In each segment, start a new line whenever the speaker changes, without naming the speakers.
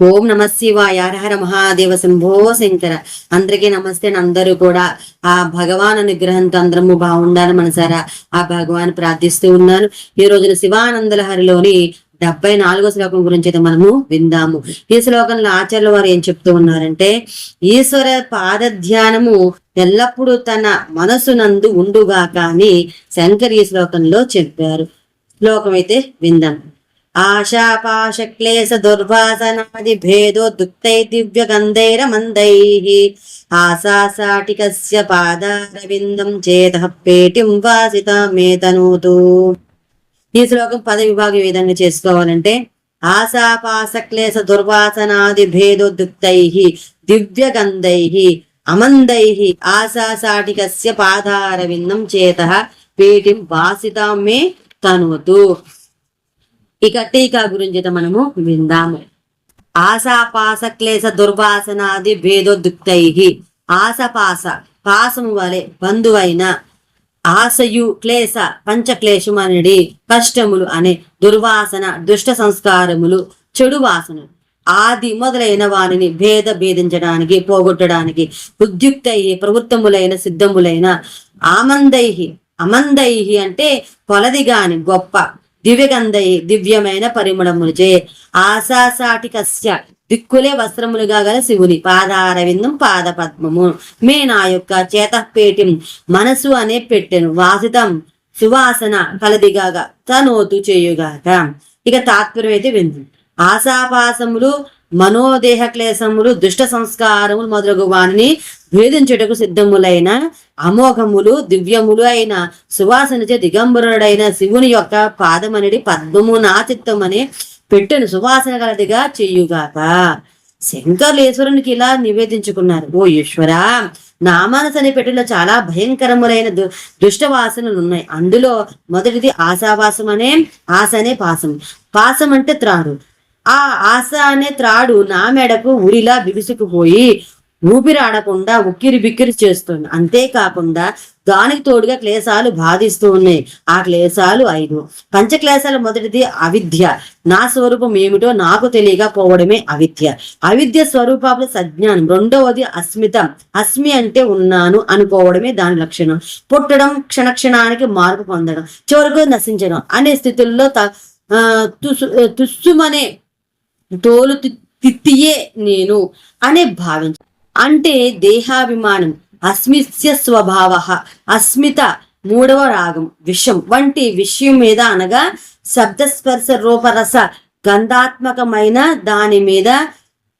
ఓం నమ శివాయ హర మహాదేవ శంభో శంకర. అందరికీ నమస్తే అందరూ కూడా. ఆ భగవాన్ అనుగ్రహంతో అందరము బాగుండాలి మనసారా? ఆ భగవాన్ ప్రార్థిస్తూ ఉన్నాను ఈ రోజున శివానందల హరిలోని డెబ్బై నాలుగో శ్లోకం గురించి అయితే మనము విందాము. ఈ శ్లోకంలో ఆచార్యుల వారు ఏం చెప్తూ ఉన్నారంటే ఈశ్వర పాద ధ్యానము ఎల్లప్పుడూ తన మనసునందు ఉండుగా కానీ శంకర్ ఈ శ్లోకంలో చెప్పారు. శ్లోకం అయితే విందాం. ఆశాపాశ క్లేశ దుర్వాసనాది భేదో దుక్తై దివ్య గంధైర మందైః ఆశాసాటికస్య పాదారవిందం చేత పేటిం వాసిత మేతనూతు ఈ శ్లోకం పద విభాగం ఏ విధంగా చేసుకోవాలంటే ఆశాపాస క్లేశ దుర్వాసనాది భేదోద్యుక్తై దివ్య గంధై అమందై ఆశాసాటికస్య పాదారవిందం చేత పేటిం వాసితాం మే తనుతు। ఇక టీకా గురించి అయితే మనము విందాము. ఆశాపాస క్లేశ దుర్వాసనాది భేదోద్యుక్తై ఆశపాస పాసము వలె బంధువైన ఆశయు క్లేశ పంచక్లేశమనడి కష్టములు అనే దుర్వాసన దుష్ట సంస్కారములు చెడు వాసనలు ఆది మొదలైన వారిని భేద భేదించడానికి పోగొట్టడానికి ఉద్యుక్తై ప్రవృత్తములైన సిద్ధములైన ఆమందై అమందై అంటే కొలది గాని గొప్ప దివ్యగంధయి దివ్యమైన పరిమళములచే ఆశాసాటికస్య దిక్కులే వస్త్రములుగా గల శివుని పాదారవిందం పాద పద్మము మే నా యొక్క చేతపేటిం మనసు అనే పెట్టెను వాసితం సువాసన కలదిగాగా తనోతు చేయుగాక. ఇక తాత్పర్యం అయితే విందు. ఆశాపాసములు మనోదేహ క్లేశములు దుష్ట సంస్కారములు మొదలగు వాణిని భేదించుటకు సిద్ధములైన అమోఘములు దివ్యములు అయిన సువాసనచే దిగంబరుడైన శివుని యొక్క పాదమనిడి పద్మము నా చిత్తమని పెట్టెను సువాసన గలదిగా చెయ్యుగాక శంకర్లు ఈశ్వరునికి ఇలా నివేదించుకున్నారు ఓ ఈశ్వరా నామానస అనే పెట్టెలో చాలా భయంకరములైన దు దుష్ట వాసనలు ఉన్నాయి అందులో మొదటిది ఆశావాసం అనే ఆశ అనే పాసం పాసం అంటే త్రాడు ఆ ఆశ అనే త్రాడు నా మెడకు ఉరిలా బిగుసుకుపోయి ఊపిరాడకుండా ఉక్కిరి బిక్కిరి చేస్తుంది. అంతేకాకుండా దానికి తోడుగా క్లేశాలు బాధిస్తూ ఉన్నాయి. ఆ క్లేశాలు ఐదు. పంచక్లేశాల మొదటిది అవిద్య. నా స్వరూపం ఏమిటో నాకు తెలియక పోవడమే అవిద్య. అవిద్య స్వరూపాలు సజ్ఞానం. రెండవది అస్మిత. అస్మి అంటే ఉన్నాను అనుకోవడమే దాని లక్షణం. పుట్టడం క్షణక్షణానికి మార్పు పొందడం చివరకు నశించడం అనే స్థితుల్లో త ఆ, తుసు తుస్సుమనే తోలు తి- తిత్తియే నేను అనే భావించ అంటే దేహాభిమానం అస్మిత్య స్వభావ అస్మిత మూడవ రాగం విషం వంటి విషయం మీద అనగా శబ్దస్పర్శ రూపరస గంధాత్మకమైన దాని మీద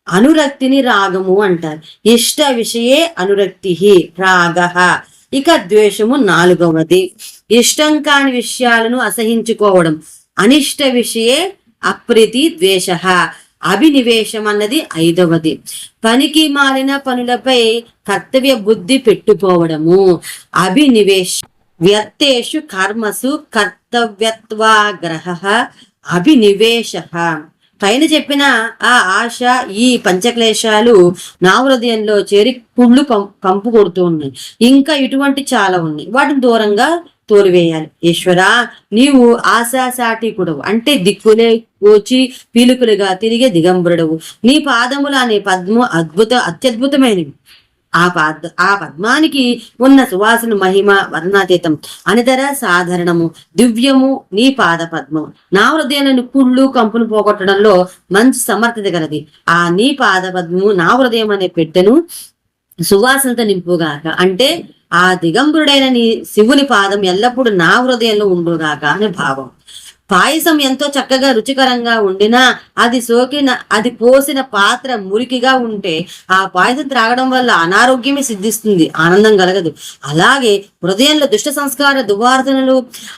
అనురక్తిని రాగము అంటారు. ఇష్ట విషయే అనురక్తి రాగ. ఇక ద్వేషము నాలుగవది. ఇష్టం కాని విషయాలను అసహించుకోవడం అనిష్ట విషయే అప్రీతి ద్వేష. అభినివేశం అన్నది ఐదవది. పనికి మాలిన పనులపై కర్తవ్య బుద్ధి పెట్టుకోవడము. అభినివేశ వ్యర్థేషు కర్మసు కర్తవ్యత్వాగ్రహ అభినివేశ. పైన చెప్పిన ఆ ఆశ ఈ పంచక్లేశాలు నా హృదయంలో చేరి కుళ్ళు కం- కంపు కొడుతూ ఉన్నాయి. ఇంకా ఇటువంటి చాలా ఉన్నాయి. వాటిని దూరంగా తోలివేయాలి. ఈశ్వరా నీవు ఆశాసాటికుడవు అంటే దిక్కులే వచ్చి పీలుకులుగా తిరిగే దిగంబరుడవు. నీ పాదములు అనే పద్మ అద్భుత అత్యద్భుతమైనవి. ఆ పద్ ఆ పద్మానికి ఉన్న సువాసన మహిమ వర్ణాతీతం అనితర సాధారణము దివ్యము నీ పాద పద్మం. నా హృదయాలను కుళ్ళు కంపును పోగొట్టడంలో మంచి సమర్థత గలది. ఆ నీ పాద పద్మము నా హృదయం అనే పెట్టెను సువాసనతో నింపుగాక. అంటే ఆ దిగంబరుడైన నీ శివుని పాదం ఎల్లప్పుడూ నా హృదయంలో ఉండుగాక అనే భావం. పాయసం ఎంతో చక్కగా రుచికరంగా ఉండినా అది సోకిన అది పోసిన పాత్ర మురికిగా ఉంటే ఆ పాయసం త్రాగడం వల్ల అనారోగ్యమే సిద్ధిస్తుంది ఆనందం కలగదు. అలాగే హృదయంలో దుష్ట సంస్కార దువార్ధనలు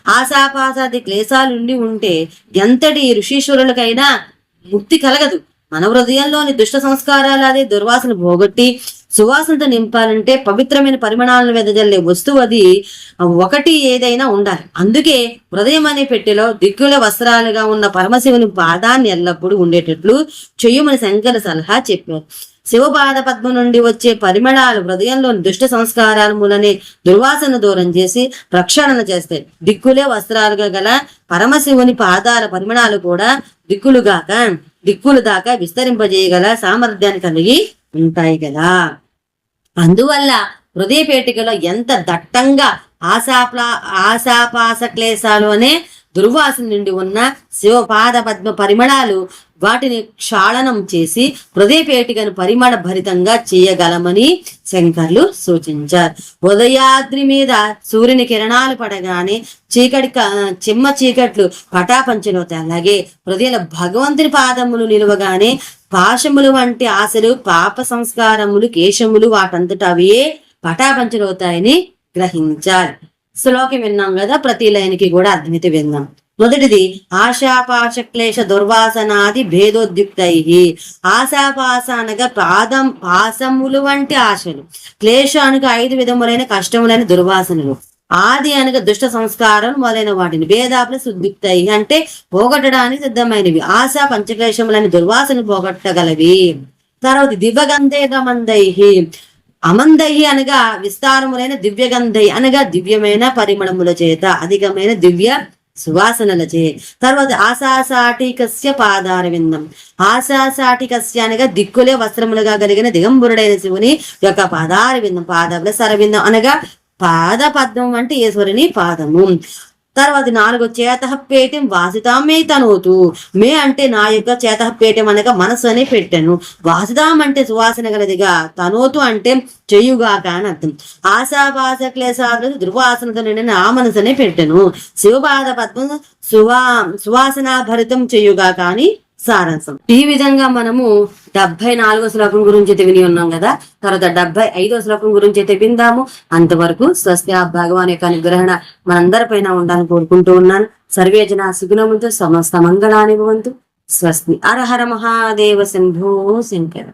ఆశాపాసాది క్లేశాలు ఉండి ఉంటే ఎంతటి ఋషీశ్వరులకైనా ముక్తి కలగదు. మన హృదయంలోని దుష్ట సంస్కారాలు అదే దుర్వాసన పోగొట్టి సువాసనతో నింపాలంటే పవిత్రమైన పరిమాణాలను వెదజల్లే వస్తువు అది ఒకటి ఏదైనా ఉండాలి. అందుకే హృదయం అనే పెట్టెలో దిక్కుల వస్త్రాలుగా ఉన్న పరమశివుని పాదాన్ని ఎల్లప్పుడూ ఉండేటట్లు చెయ్యమని శంకర సలహా చెప్పారు. శివపాద పద్మ నుండి వచ్చే పరిమళాలు హృదయంలోని దుష్ట సంస్కారాల మూలనే దుర్వాసన దూరం చేసి ప్రక్షాళన చేస్తాయి. దిక్కులే వస్త్రాలుగా గల పరమశివుని పాదాల పరిమళాలు కూడా దిక్కులుగాక దిక్కులు దాకా విస్తరింపజేయగల సామర్థ్యాన్ని కలిగి ఉంటాయి కదా. అందువల్ల హృదయపేటికలో ఎంత దట్టంగా ఆశాప్లా ఆశాపాస క్లేశాలు అనే దుర్వాసన నుండి ఉన్న శివపాద పద్మ పరిమళాలు వాటిని క్షాళనం చేసి హృదయ పేటికను పరిమళ భరితంగా చేయగలమని శంకర్లు సూచించారు. ఉదయాద్రి మీద సూర్యుని కిరణాలు పడగానే చీకటి చిమ్మ చీకట్లు పటాపంచలవుతాయి అలాగే హృదయల భగవంతుని పాదములు నిలువగానే పాశములు వంటి ఆశలు పాప సంస్కారములు కేశములు వాటంతట అవే పటాపంచనవుతాయని గ్రహించాలి శ్లోకం విన్నాం కదా ప్రతి లైన్కి కూడా అర్థమైతే విన్నాం. మొదటిది ఆశాపాశ క్లేశ దుర్వాసనాది భేదోద్యుక్తై. ఆశాపాస అనగా పాదం పాసములు వంటి ఆశలు. క్లేశ అనగా ఐదు విధములైన కష్టములైన దుర్వాసనలు. ఆది అనగా దుష్ట సంస్కారం మొదలైన వాటిని. భేదాపులు సుద్యుక్తయి అంటే పోగొట్టడానికి సిద్ధమైనవి. ఆశ పంచక్లేశములైన దుర్వాసనలు పోగొట్టగలవి. తర్వాత దివగంధేగమందై అమందహి అనగా విస్తారములైన దివ్యగంధై అనగా దివ్యమైన పరిమళముల చేత అధికమైన దివ్య సువాసనల చే. తర్వాత ఆశాసాటికస్య పాదార విందం ఆశాసాటికస్య అనగా దిక్కులే వస్త్రములుగా కలిగిన దిగంబురుడైన శివుని యొక్క పాదార విందం పాదముల సరవిందం అనగా పాద పద్మం అంటే ఈశ్వరుని పాదము. తర్వాత నాలుగు చేతహపేటం పేటెం వాసితాం మే తనోతు. మే అంటే నా యొక్క చేతహపేటం అనగా మనసు అని పెట్టాను. వాసితాం అంటే సువాసన గలదిగా తనోతు అంటే చెయ్యుగాక అని అర్థం. ఆశాపాస క్లేశాలు దుర్వాసనతో నిండిన ఆ మనసు అని పెట్టాను. శివపాద పద్మం సువా సువాసన భరితం చెయ్యుగాక అని సారాంశం. ఈ విధంగా మనము డెబ్బై నాలుగో శ్లోకం గురించి అయితే విని ఉన్నాం కదా. తర్వాత డెబ్బై ఐదో శ్లోకం గురించి అయితే విందాము అంతవరకు స్వస్తి ఆ భగవాన్ యొక్క అనుగ్రహణ మనందరిపైన ఉండాలని కోరుకుంటూ ఉన్నాను. సర్వేజన సుగుణముతో సమస్త మంగళాన్ని భవంతు. స్వస్తి. అరహర మహాదేవ శంభో శంకర.